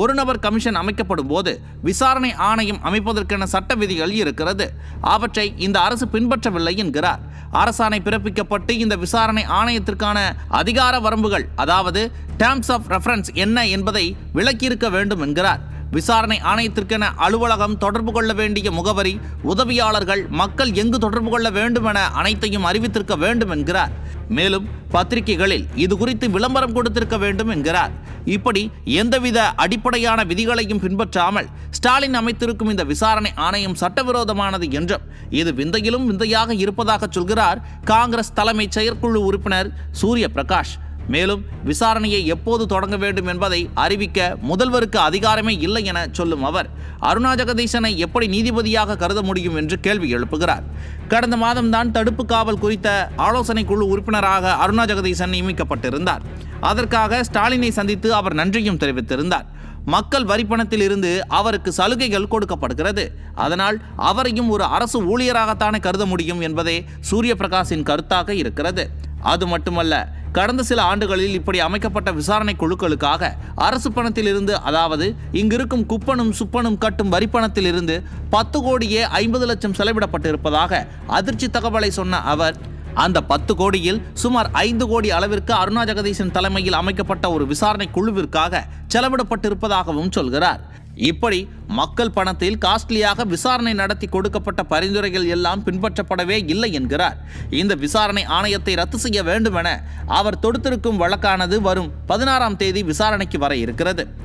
ஒரு நபர் கமிஷன் அமைக்கப்படும் போது விசாரணை ஆணையம் அமைப்பதற்கான சட்ட விதிகள் இருக்கிறது. அவற்றை இந்த அரசு பின்பற்றவில்லை என்கிறார். அரசாணை பிறப்பிக்கப்பட்டு இந்த விசாரணை ஆணையத்திற்கான அதிகார வரம்புகள் அதாவது டேர்ம்ஸ் ஆஃப் ரெஃபரன்ஸ் என்ன என்பதை விளக்கியிருக்க வேண்டும் என்கிறார். விசாரணை ஆணையத்திற்கென அலுவலகம் தொடர்பு கொள்ள வேண்டிய முகவரி உதவியாளர்கள் மக்கள் எங்கு தொடர்பு கொள்ள வேண்டும் என அனைத்தையும் அறிவித்திருக்க வேண்டும் என்கிறார். மேலும் பத்திரிகைகளில் இது குறித்து விளம்பரம் கொடுத்திருக்க வேண்டும் என்கிறார். இப்படி எந்தவித அடிப்படையான விதிகளையும் பின்பற்றாமல் ஸ்டாலின் அமைத்திருக்கும் இந்த விசாரணை ஆணையம் சட்டவிரோதமானது என்றும் இது விந்தையிலும் விந்தையாக இருப்பதாக சொல்கிறார் காங்கிரஸ் தலைமை செயற்குழு உறுப்பினர் சூரிய பிரகாஷ் மேலும் விசாரணையை எப்போது தொடங்க வேண்டும் என்பதை அறிவிக்க முதல்வருக்கு அதிகாரமே இல்லை என சொல்லும் அவர் அருணா ஜெகதீசனை எப்படி நீதிபதியாக கருத முடியும் என்று கேள்வி எழுப்புகிறார். கடந்த மாதம்தான் தடுப்பு காவல் குறித்த ஆலோசனை குழு உறுப்பினராக அருணா ஜெகதீசன் நியமிக்கப்பட்டிருந்தார். அதற்காக ஸ்டாலினை சந்தித்து அவர் நன்றியும் தெரிவித்திருந்தார். மக்கள் வரிப்பணத்தில் இருந்து அவருக்கு சலுகைகள் கொடுக்கப்படுகிறது. அதனால் அவரையும் ஒரு அரசு ஊழியராகத்தானே கருத முடியும் என்பதே சூரிய பிரகாஷின் கருத்தாக இருக்கிறது. அது மட்டுமல்ல கடந்த சில ஆண்டுகளில் இப்படி அமைக்கப்பட்ட விசாரணை குழுக்களுக்காக அரசு பணத்திலிருந்து அதாவது இங்கிருக்கும் குப்பனும் சுப்பனும் கட்டும் வரிப்பணத்திலிருந்து பத்து கோடியே ஐம்பது லட்சம் செலவிடப்பட்டிருப்பதாக அதிர்ச்சி தகவலை சொன்ன அவர் அந்த பத்து கோடியில் சுமார் ஐந்து கோடி அளவிற்கு அருணா ஜெகதீசன் தலைமையில் அமைக்கப்பட்ட ஒரு விசாரணை குழுவிற்காக செலவிடப்பட்டிருப்பதாகவும் சொல்கிறார். இப்படி மக்கள் பணத்தில் காஸ்ட்லியாக விசாரணை நடத்தி கொடுக்கப்பட்ட பரிந்துரைகள் எல்லாம் பின்பற்றப்படவே இல்லை என்கிறார். இந்த விசாரணை ஆணையத்தை ரத்து செய்ய வேண்டும் என அவர் தொடுத்திருக்கும் வழக்கானது வரும் பதினாறாம் தேதி விசாரணைக்கு வர இருக்கிறது.